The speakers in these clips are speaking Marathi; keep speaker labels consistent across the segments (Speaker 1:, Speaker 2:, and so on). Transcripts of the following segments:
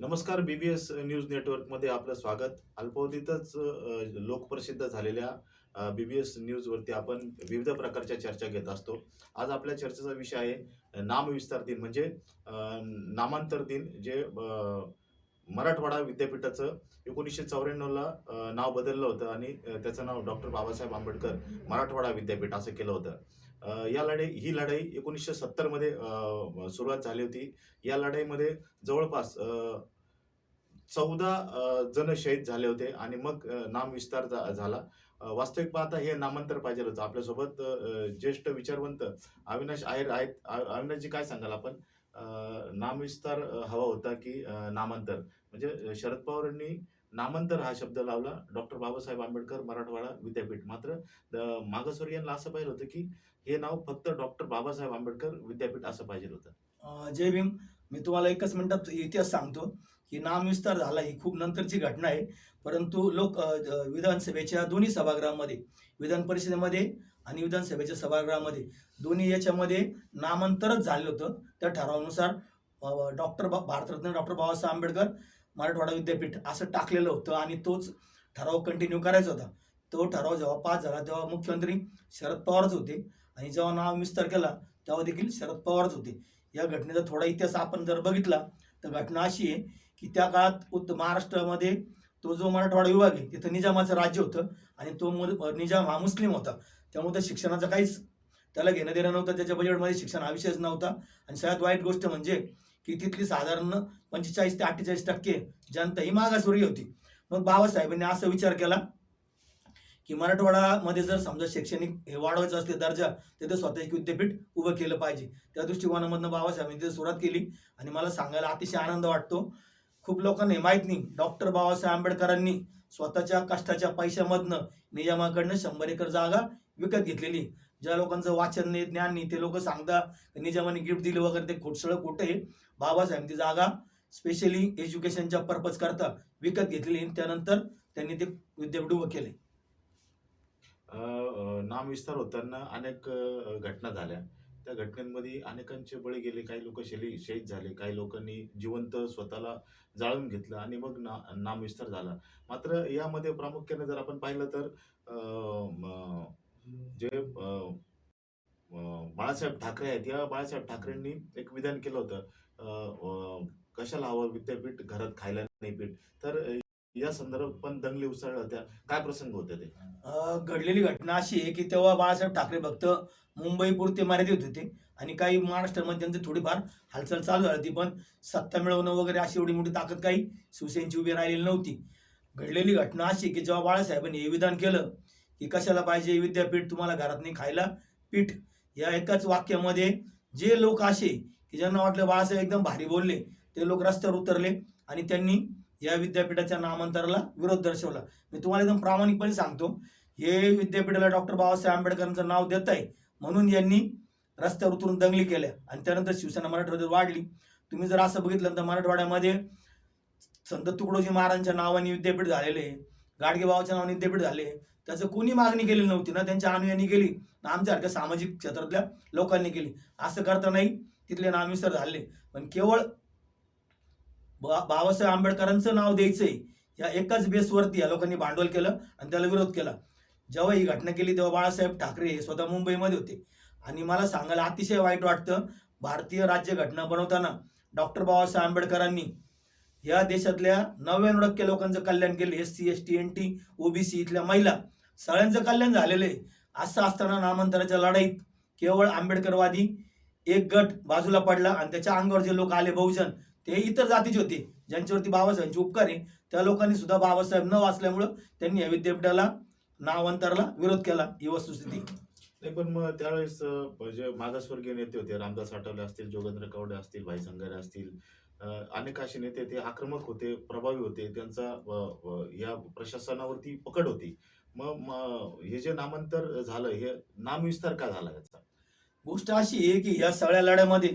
Speaker 1: नमस्कार बी बी एस न्यूज नेटवर्कमध्ये आपलं स्वागत. अल्पावधीतच लोकप्रसिद्ध झालेल्या बी बी एस न्यूजवरती आपण विविध प्रकारच्या चर्चा घेत असतो. आज आपल्या चर्चेचा विषय आहे नामविस्तार दिन म्हणजे नामांतर दिन जे मराठवाडा विद्यापीठाचं एकोणीसशे चौऱ्याण्णवला नाव बदललं होतं आणि त्याचं नाव डॉक्टर बाबासाहेब आंबेडकर मराठवाडा विद्यापीठ असं केलं होतं. या लढाई ही लढाई एकोणीसशे सत्तरमध्ये सुरुवात झाली होती. या लढाईमध्ये जवळपास चौदा जण शहीद झाले होते आणि मग नाम नामविस्तार झा- झाला. वास्तविक पाहता हे नामांतर पाहिजे होतं. आपल्यासोबत ज्येष्ठ विचारवंत अविनाश आहेर आहेत. अविनाशजी काय सांगाल आपण? नामविस्तार हवा होता की नामांतर? म्हणजे शरद पवारांनी नामांतर हा शब्द लावला. डॉक्टर बाबासाहेब आंबेडकर मराठवाडा विद्यापीठ. मात्र अ, मागासवर्गीयांना असं पाहिजे होतं की हे नाव फक्त डॉक्टर बाबासाहेब आंबेडकर विद्यापीठ असं पाहिजे होतं.
Speaker 2: जय भीम मी तुम्हाला एकच मिनिटात इतिहास सांगतो की नामविस्तार झाला ही खूप नंतरची घटना आहे. परंतु लोक विधानसभेच्या दोन्ही सभागृहामध्ये विधान परिषदेमध्ये आणि विधानसभेच्या सभागृहामध्ये दोन्ही याच्यामध्ये नामांतरच झालं होतं. त्या ठरावानुसार डॉक्टर भारतरत्न डॉक्टर बाबासाहेब आंबेडकर मराठवाडा विद्यापीठ असं टाकलेलं होतं आणि तोच ठराव कंटिन्यू करायचा होता. तो ठराव जेव्हा पास झाला तेव्हा मुख्यमंत्री शरद पवारच होते. आणि जेव्हा नाव विस्तार केला तेव्हा देखील शरद पवारच होते. या घटनेचा थोडा इतिहास आपण जर बघितला तर घटना अशी आहे की त्या काळात उत्तर महाराष्ट्रामध्ये तो जो मराठवाडा विभाग आहे तिथं निजामाचं राज्य होतं आणि तो निजाम हा मुस्लिम होता. त्यामुळे त्या शिक्षणाचा काहीच त्याला घेणं देणं नव्हतं. त्याच्या बजेटमध्ये शिक्षण हा विषयच नव्हता. आणि सगळ्यात वाईट गोष्ट म्हणजे की तिथली साधारण पंचेचाळीस ते अठ्ठेचाळीस टक्के जनता ही मागासवर्गीय होती. मग बाबासाहेबांनी असा विचार केला की मराठवाडामध्ये जर समजा शैक्षणिक हे वाढवायचं असले दर्जा तिथं स्वतःचे विद्यापीठ उभं केलं पाहिजे. त्या दृष्टिकोनामधनं बाबासाहेबांनी तिथे सुरुवात केली आणि मला सांगायला अतिशय आनंद वाटतो. खूप लोकांना हे माहीत नाही डॉक्टर बाबासाहेब आंबेडकरांनी स्वतःच्या कष्टाच्या पैशामधनं निजामाकडनं शंभर एकर जागा विकत घेतलेली. ज्या लोकांचं वाचन नाही ज्ञान नाही ते लोक सांगता निजामाने गिफ्ट दिली वगैरे ते खोटसळं खोटं आहे? बाबासाहेब ती जागा स्पेशली एज्युकेशनच्या पर्पज करता विकत घेतलेली आणि त्यानंतर त्यांनी ते विद्यापीठ उभं केले.
Speaker 1: नाम विस्तार नामविस्तार होताना अनेक घटना झाल्या. त्या घटनांमध्ये अनेकांचे बळी गेले काही लोक शैली शहीद झाले काही लोकांनी जिवंत स्वतःला जाळून घेतलं आणि मग ना नामविस्तार झाला. मात्र यामध्ये प्रामुख्याने जर आपण पाहिलं तर जे बाळासाहेब ठाकरे आहेत या बाळासाहेब ठाकरेंनी एक विधान केलं होतं कशाला हवं विद्यापीठ घरात खायला नाही पीठ तर या संदर्भात पण दंगली उसळल्या होत्या. काय प्रसंग होते ते?
Speaker 2: घडलेली घटना अशी आहे की तेव्हा बाळासाहेब ठाकरे फक्त मुंबई पुरते मर्यादित होते आणि काही महाराष्ट्रामध्ये त्यांची थोडीफार हालचाल चालू झाली होती पण सत्ता मिळवणं वगैरे अशी एवढी मोठी ताकद काही शिवसेनेची उभी राहिलेली नव्हती. घडलेली घटना अशी की जेव्हा बाळासाहेबांनी हे विधान केलं की कशाला पाहिजे? विद्यापीठ तुम्हाला घरात नाही खायला पीठ. या एकाच वाक्यामध्ये जे लोक असे की ज्यांना वाटलं बाळासाहेब एकदम भारी बोलले ते लोक रस्त्यावर उतरले आणि त्यांनी या विद्यापीठाच्या नामांतराला विरोध दर्शवला. मी तुम्हाला एकदम प्रामाणिकपणे सांगतो हे विद्यापीठाला डॉक्टर बाबासाहेब आंबेडकरांचं नाव देत आहे म्हणून यांनी रस्त्यावर उतरून दंगली केल्या आणि त्यानंतर शिवसेना मराठवाड्यात वाढली. तुम्ही जर असं बघितलं तर मराठवाड्यामध्ये संत तुकडोजी महाराजांच्या नावाने विद्यापीठ झालेले आहे नावाने विद्यापीठ झाले त्याचं कोणी मागणी केली नव्हती ना त्यांच्या अनुयायांनी केली. ना आमच्यासारख्या सामाजिक क्षेत्रातल्या लोकांनी केली. असं करता नाही तिथले नामविस्तार झाले. पण केवळ बा बाबासाहेब आंबेडकरांचं नाव द्यायचंय या एकाच बेसवरती या लोकांनी भांडवल केलं आणि त्याला विरोध केला. जेव्हा ही घटना केली तेव्हा बाळासाहेब ठाकरे हे स्वतः मुंबईमध्ये होते. आणि मला सांगायला अतिशय वाईट वाटतं भारतीय राज्यघटना बनवताना डॉक्टर बाबासाहेब आंबेडकरांनी या देशातल्या नव्याण्णव टक्के लोकांचं कल्याण केलं. S C S T N T OBC इथल्या महिला. सगळ्यांचं कल्याण झालेलं आहे. असं असताना नामांतराच्या लढाईत केवळ आंबेडकरवादी एक गट बाजूला पडला आणि त्याच्या अंगावर जे लोक आले बहुजन ते इतर जातीचे होते. ज्यांच्यावरती बाबासाहेबांचे उपकार आहे त्या लोकांनी सुद्धा बाबासाहेब न वाचल्यामुळं त्यांनी या विद्यापीठाला नावांतरला विरोध केला ही वस्तुस्थिती.
Speaker 1: नाही पण मग त्यावेळेस जे मागासवर्गीय नेते होते रामदास आठवले असतील जोगेंद्र कवडे असतील भाई संगारे असतील अनेक असे नेते ते आक्रमक होते प्रभावी होते त्यांचा या प्रशासनावरती पकड होती. मग हे जे नामांतर झालं हे नामविस्तार का झाला याचा?
Speaker 2: गोष्ट अशी आहे की या सगळ्या लढ्यामध्ये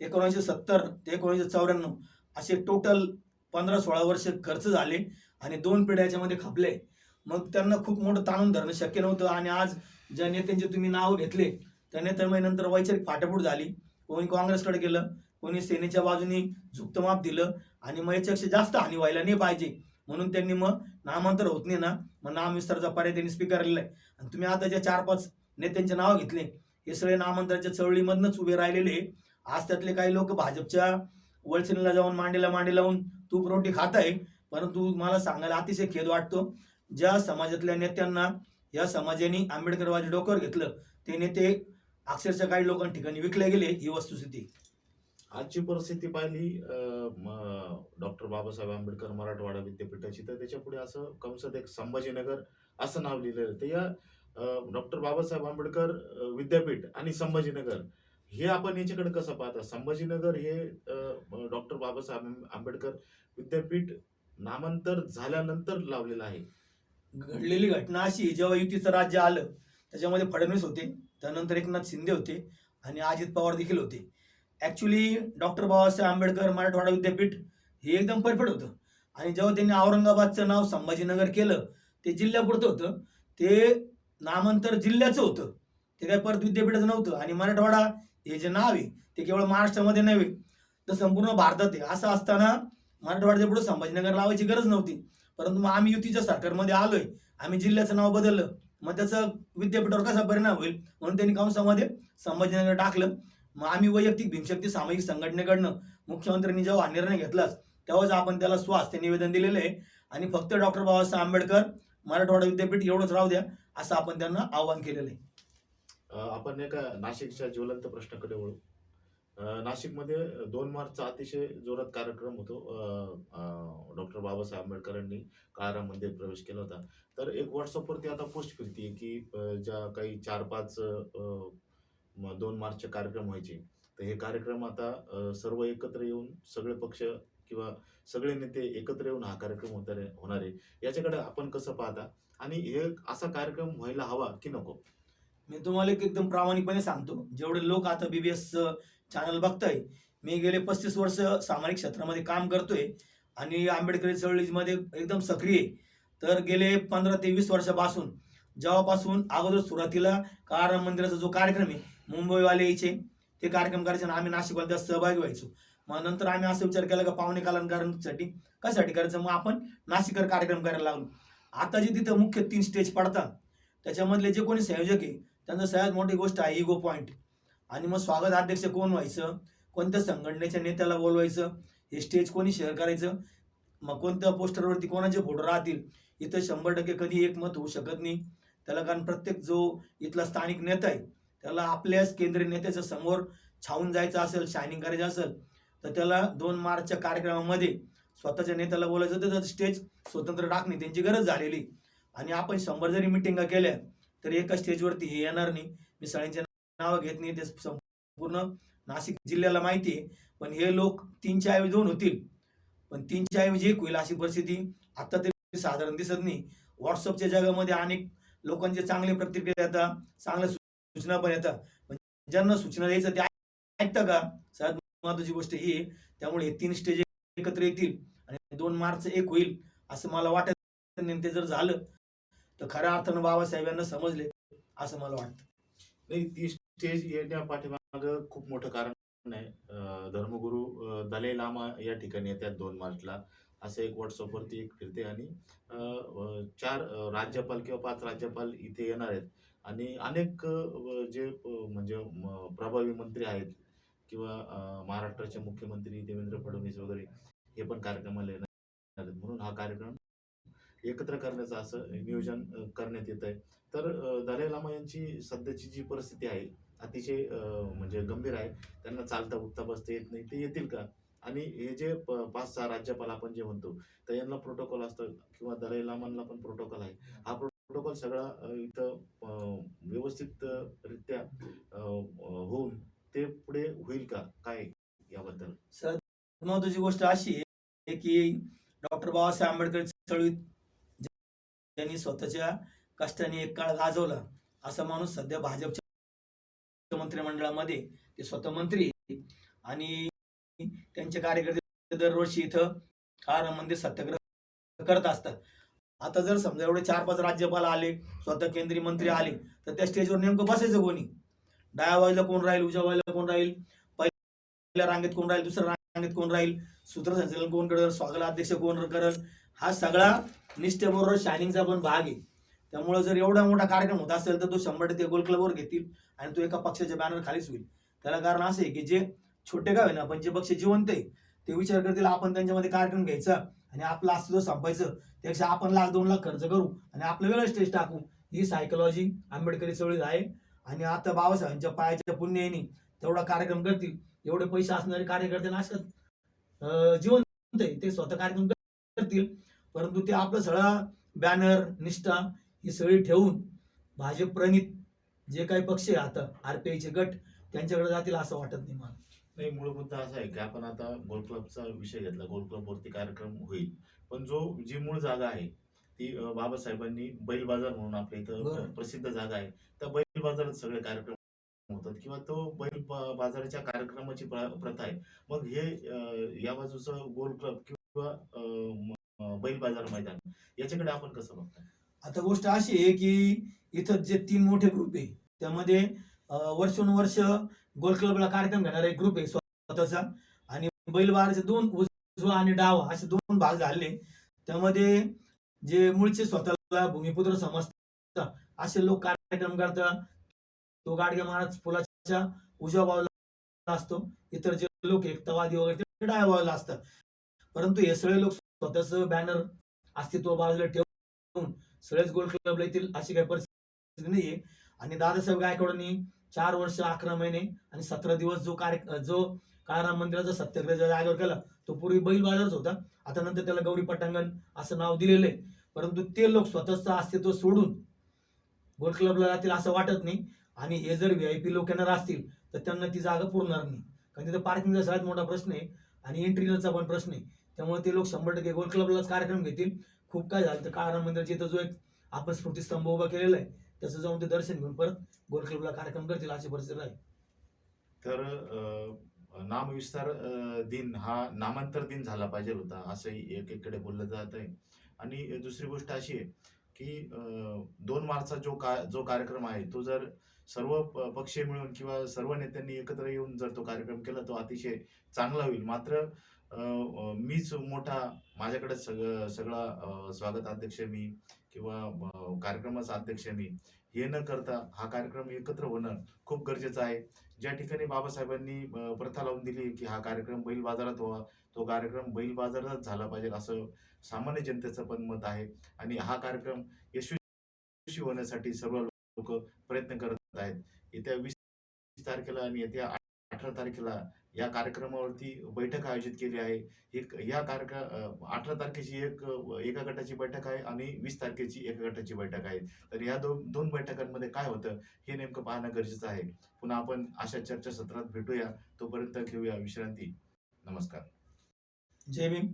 Speaker 2: एकोणीसशे सत्तर ते एकोणीसशे चौऱ्याण्णव असे टोटल पंधरा सोळा वर्ष खर्च झाले आणि दोन पिढ्या याच्यामध्ये खपले. मग त्यांना खूप मोठं ताणून धरणं शक्य नव्हतं आणि आज ज्या नेत्यांचे तुम्ही नाव घेतले त्या नेत्यामुळे नंतर वैचारिक फाटाफूट झाली. कोणी काँग्रेसकडे गेलं कोणी सेनेच्या बाजूनी झुकतं माप दिलं आणि मग याच्यापेक्षा जास्त हानी व्हायला नाही पाहिजे. म्हणून त्यांनी मग नामांतर होत नाही ना मग नामविस्ताराचा पर्याय त्यांनी स्वीकारलेला आहे. आणि तुम्ही आता ज्या चार पाच नेत्यांचे नाव घेतले हे सगळे नामांतराच्या चळवळीमधनंच उभे राहिलेले आज त्यातले काही लोक भाजपच्या वळसेनीला जाऊन मांडीला मांडी लावून तूप रोटी खात आहे. परंतु मला सांगायला अतिशय खेद वाटतो ज्या समाजातल्या नेत्यांना या समाजाने आंबेडकरवादी डोक्यावर घेतलं ते नेते अक्षरशः काही लोकांना ठिकाणी विकले गेले ही वस्तुस्थिती.
Speaker 1: आजची परिस्थिती पाहिली डॉक्टर बाबासाहेब आंबेडकर मराठवाडा विद्यापीठाची. तर त्याच्यापुढे असं कंसद एक संभाजीनगर असं नाव लिहिलेलं तर या डॉक्टर बाबासाहेब आंबेडकर विद्यापीठ आणि संभाजीनगर हे आपण याच्याकडे कसं पाहता? संभाजीनगर हे डॉक्टर बाबासाहेब आंबेडकर विद्यापीठ नामांतर झाल्यानंतर लावलेलं आहे.
Speaker 2: घडलेली घटना अशी जेव्हा युतीचं राज्य आलं त्याच्यामध्ये फडणवीस होते त्यानंतर एकनाथ शिंदे होते आणि अजित पवार देखील होते. ॲक्च्युली डॉक्टर बाबासाहेब आंबेडकर मराठवाडा विद्यापीठ हे एकदम परफेक्ट होतं. आणि जेव्हा त्यांनी औरंगाबादचं नाव संभाजीनगर केलं ते जिल्ह्यापुरतं होतं. ते नामांतर जिल्ह्याचं होतं. ते काय परत विद्यापीठाचं नव्हतं. आणि मराठवाडा हे जे नाव आहे ते केवळ महाराष्ट्रामध्ये नव्हे तर संपूर्ण भारतात आहे. असं असताना मराठवाड्याच्या पुढे संभाजीनगर लावायची गरज नव्हती. परंतु मग आम्ही युतीच्या सरकारमध्ये आलोय. आम्ही जिल्ह्याचं नाव बदललं. मग त्याचा विद्यापीठावर कसा परिणाम होईल? म्हणून त्यांनी कंसामध्ये संभाजीनगर टाकलं. मग आम्ही वैयक्तिक भीमशक्ती सामाजिक संघटनेकडनं मुख्यमंत्र्यांनी जेव्हा निर्णय घेतलाच तेव्हाच आपण त्याला स्वास्थ्य निवेदन दिलेलं आहे. आणि फक्त डॉक्टर बाबासाहेब आंबेडकर मराठवाडा विद्यापीठ एवढंच राहू द्या असं आपण त्यांना आवाहन केलेलं आहे.
Speaker 1: आपण एका नाशिकच्या ज्वलंत प्रश्नाकडे वळू. नाशिकमध्ये दोन मार्चचा अतिशय जोरात कार्यक्रम होतो. डॉक्टर बाबासाहेब आंबेडकरांनी काळारामध्ये प्रवेश केला होता. तर एक व्हॉट्सअपवरती आता पोस्ट फिरते की ज्या काही चार पाच दोन मार्चचे कार्यक्रम व्हायचे. तर हे कार्यक्रम आता सर्व एकत्र येऊन सगळे पक्ष किंवा सगळे नेते एकत्र येऊन हा कार्यक्रम होणार होणार आहे याच्याकडे आपण कसं पाहता? आणि हे असा कार्यक्रम व्हायला हवा की नको?
Speaker 2: मी तुम्हाला एक एकदम प्रामाणिकपणे सांगतो. जेवढे लोक आता बीबीएस चॅनल बघताय मी गेले पस्तीस वर्ष सामाजिक क्षेत्रामध्ये काम करतोय आणि आंबेडकरी चळवळीमध्ये एकदम सक्रिय तर गेले पंधरा ते वीस वर्षापासून जेव्हापासून अगोदर सुरुवातीला काळाराम मंदिराचा जो कार्यक्रम आहे मुंबईवाले यायचे. ते कार्यक्रम करायचे आणि आम्ही नाशिकवाले त्यात सहभागी व्हायचो. मग नंतर आम्ही असा विचार केला का पाहुणे कलाकारांसाठी कशासाठी करायचं? मग आपण नाशिककर कार्यक्रम करायला लागलो. आता जे तिथं मुख्य तीन स्टेज पडतात त्याच्यामधले जे कोणी संयोजक आहे त्यांचं सगळ्यात मोठी गोष्ट आहे इगो पॉईंट आणि मग स्वागत अध्यक्ष कोण व्हायचं? कोणत्या संघटनेच्या नेत्याला बोलवायचं? हे स्टेज कोणी शेअर करायचं? मग कोणत्या पोस्टरवरती कोणाचे फोटो राहतील? इथं शंभर टक्के कधी एकमत होऊ शकत नाही. त्याला कारण प्रत्येक जो इथला स्थानिक नेता आहे त्याला आपल्याच केंद्रीय नेत्याच्या समोर छावून जायचं असेल शायनिंग करायचं असेल तर त्याला दोन मार्चच्या कार्यक्रमामध्ये स्वतःच्या नेत्याला बोलायचं तर स्टेज स्वतंत्र टाकणे त्यांची गरज झालेली. आणि आपण शंभर जरी मिटिंगा केल्या तरी एका स्टेजवरती हे येणार नाही. मी सगळ्यांचे नावं घेत नाही ते संपूर्ण नाशिक जिल्ह्याला माहिती आहे. पण हे लोक तीनच्या ऐवजी दोन होतील. पण तीनच्या ऐवजी एक होईल अशी परिस्थिती आता तरी साधारण दिसत नाही. व्हॉट्सअपच्या जगामध्ये अनेक लोकांचे चांगले प्रतिक्रिया आता चांगल्या सूचना पण येतात. म्हणजे ज्यांना सूचना द्यायचं ते ऐकतं का? सगळ्यात महत्वाची गोष्ट ही आहे. त्यामुळे हे तीन स्टेज एकत्र येतील आणि दोन मार्च एक होईल असं मला वाटत नेमके जर झालं तर खऱ्या अर्थानं बाबासाहेब यांना समजले असं मला वाटतं.
Speaker 1: नाही ती स्टेज येण्या पाठीमाग खूप मोठं कारण आहे. धर्मगुरु दलाई लामा या ठिकाणी येतात दोन मार्चला. असं एक व्हॉट्सअपवरती एक फिरते आणि अं, चार राज्यपाल किंवा पाच राज्यपाल इथे येणार आहेत. आणि अनेक जे म्हणजे म, प्रभावी मंत्री आहेत किंवा महाराष्ट्राचे मुख्यमंत्री देवेंद्र फडणवीस वगैरे हे पण कार्यक्रमाला येणार आहेत. म्हणून हा कार्यक्रम एकत्र करण्याचं असं नियोजन करण्यात येत आहे तर दलाई लामा यांची सध्याची जी परिस्थिती आहे अतिशय म्हणजे गंभीर आहे. त्यांना चालता उठता बसता येत नाही. ते येतील का? आणि हे जे प- पाच सहा राज्यपाल आपण जे म्हणतो तर यांना प्रोटोकॉल असतं किंवा दलाई लामांना पण प्रोटोकॉल आहे. हा प्रोटोकॉल सगळा इथं व्यवस्थित रित्या होऊन ते पुढे होईल का? काय याबद्दल?
Speaker 2: महत्वाची गोष्ट अशी आहे की डॉक्टर बाबासाहेब आंबेडकर चळवळीत त्यांनी स्वतःच्या कष्टाने एक काळ गाजवला असा माणूस सध्या भाजपच्या मंत्रिमंडळामध्ये ते स्वतः मंत्री आणि त्यांचे कार्यकर्ते दरवर्षी इथं कार मंदिर म्हणजे सत्याग्रह करत असतात. आता जर समजा एवढे चार पाच राज्यपाल आले स्वतः केंद्रीय मंत्री आले तर त्या स्टेजवर नेमकं बसायचं कोणी? डाव्या बाजूला कोण राहील उजव्या बाजूला कोण राहील? पहिल्या रांगेत कोण राहील दुसऱ्या रांगेत कोण राहील? सूत्रसंचालन कोण करेल स्वागत अध्यक्ष कोण करेल? हा सगळा निष्ठेबरोबर शायनिंगचा पण भाग आहे. त्यामुळे जर एवढा मोठा कार्यक्रम होत असेल तर तो शंभर टक्के गोल क्लबवर घेतील आणि तो एका पक्षाच्या बॅनर खालीच होईल. त्याला कारण असं आहे की जे छोटे गाव आहे ना पण जे पक्ष जिवंत आहे ते विचार करतील आपण त्यांच्यामध्ये कार्यक्रम घ्यायचा आणि आपला अस्तित्व संपायचं. त्यापेक्षा आपण लाख दोन लाख खर्च करू आणि आपलं वेगळं स्टेज टाकू. ही सायकोलॉजी आंबेडकरी चळवळीत आहे. आणि आता बाबासाहेबांच्या पायाच्या पुण्याने तेवढा कार्यक्रम करतील. एवढे पैसे असणारे कार्यकर्ते नाशक जिवंत ते स्वतः कार्यक्रम करतील. परंतु ते आपलं सगळा बॅनर निष्ठा ही सगळी ठेवून भाजप प्रणित जे काही पक्ष आहे आता आरपीआयचे गट त्यांच्याकडे जातील असं वाटत नाही मला.
Speaker 1: नाही मूळ मुद्दा असा आहे की आपण आता गोल क्लबचा विषय घेतला. गोल क्लब वरती कार्यक्रम होईल. पण जो जी मूळ जागा आहे ती बाबासाहेबांनी बैल बाजार म्हणून आपल्या इथं. प्रसिद्ध जागा आहे. त्या बैल बाजारात सगळे कार्यक्रम होतात किंवा तो बैल बाजाराच्या कार्यक्रमाची प्र- प्रथा आहे. मग हे या बाजूचं गोल क्लब किंवा बैल बाजार मैदान याच्याकडे आपण कसं बघताय?
Speaker 2: आता गोष्ट अशी आहे की इथं जे तीन मोठे ग्रुप आहे त्यामध्ये वर्षोनुवर्ष गोल क्लबला कार्यक्रम घेणारा एक ग्रुप आहे स्वतःचा. आणि बैलबाराचे दोन उजवा आणि डावा असे दोन भाग झाले. त्यामध्ये जे मूळचे स्वतःला भूमिपुत्र समजतात असे लोक कार्यक्रम करतात. तो गाडगे महाराज पुलाच्या उजव्या बाजूला असतो. इतर जे लोक एकतावादी वगैरे ते डाव्या बाजूला असतात. परंतु हे सगळे लोक स्वतःच बॅनर अस्तित्व बाजूला ठेवून सगळेच गोल क्लबला येतील अशी काही परिस्थिती नाहीये. आणि दादासाहेब गायकवाडांनी चार वर्ष अकरा महिने आणि सतरा दिवस जो कार्य जो काळाराम मंदिराचा सत्याग्रह ज्या जागेवर केला तो पूर्वी बैल बाजारच होता. आता नंतर त्याला गौरी पटांगण असं नाव दिलेलं आहे. परंतु ते लोक स्वतःचं अस्तित्व सोडून गोल क्लबला जातील असं वाटत नाही. आणि हे जर व्ही आय पी लोक येणार असतील तर त्यांना ती जागा पुरणार नाही. कारण तिथं पार्किंगचा सगळ्यात मोठा प्रश्न आहे आणि एंट्रीचा पण प्रश्न आहे. त्यामुळे ते लोक शंभर टक्के गोल क्लबलाच कार्यक्रम घेतील. खूप काय झालं तर काळाराम मंदिराच्या इथं जो एक आपण स्मृतिस्तंभ उभा केलेला आहे त्याचं जाऊन ते दर्शन घेऊन परत गोल क्लबला कार्यक्रम करतील अशी परिस्थिती आहे
Speaker 1: तर नामविस्तार दिन हा नामांतर दिन झाला पाहिजे होता असंही एकीकडे बोललं जात आहे. आणि दुसरी गोष्ट अशी आहे की दोन मार्चचा जो का जो कार्यक्रम आहे तो जर सर्व प- पक्षीय मिळून किंवा सर्व नेत्यांनी एकत्र येऊन जर तो कार्यक्रम केला तो अतिशय चांगला होईल. मात्र मीच मोठा माझ्याकडे सगळं सगळा स्वागत अध्यक्ष मी किंवा कार्यक्रमाचा अध्यक्ष मी. हे न करता हा कार्यक्रम एकत्र होणं खूप गरजेचं आहे. ज्या ठिकाणी बाबासाहेबांनी प्रथा लावून दिली की हा कार्यक्रम बैल बाजारात व्हावा तो कार्यक्रम बैल बाजारात झाला पाहिजे असं सामान्य जनतेचं पण मत आहे. आणि हा कार्यक्रम यशस्वी होण्यासाठी सर्व लोक प्रयत्न करत आहेत. येत्या वीस तारखेला आणि येत्या अठरा तारखेला या कार्यक्रमावरती बैठक आयोजित केली आहे. या कार्यक्रम अठरा तारखेची एक एका गटाची बैठक आहे आणि वीस तारखेची एका गटाची बैठक आहे. तर या दोन दोन बैठकांमध्ये काय होतं हे नेमकं पाहणं गरजेचं आहे. पुन्हा आपण अशा चर्चासत्रात भेटूया. तोपर्यंत घेऊया विश्रांती. नमस्कार.
Speaker 2: जय भीम.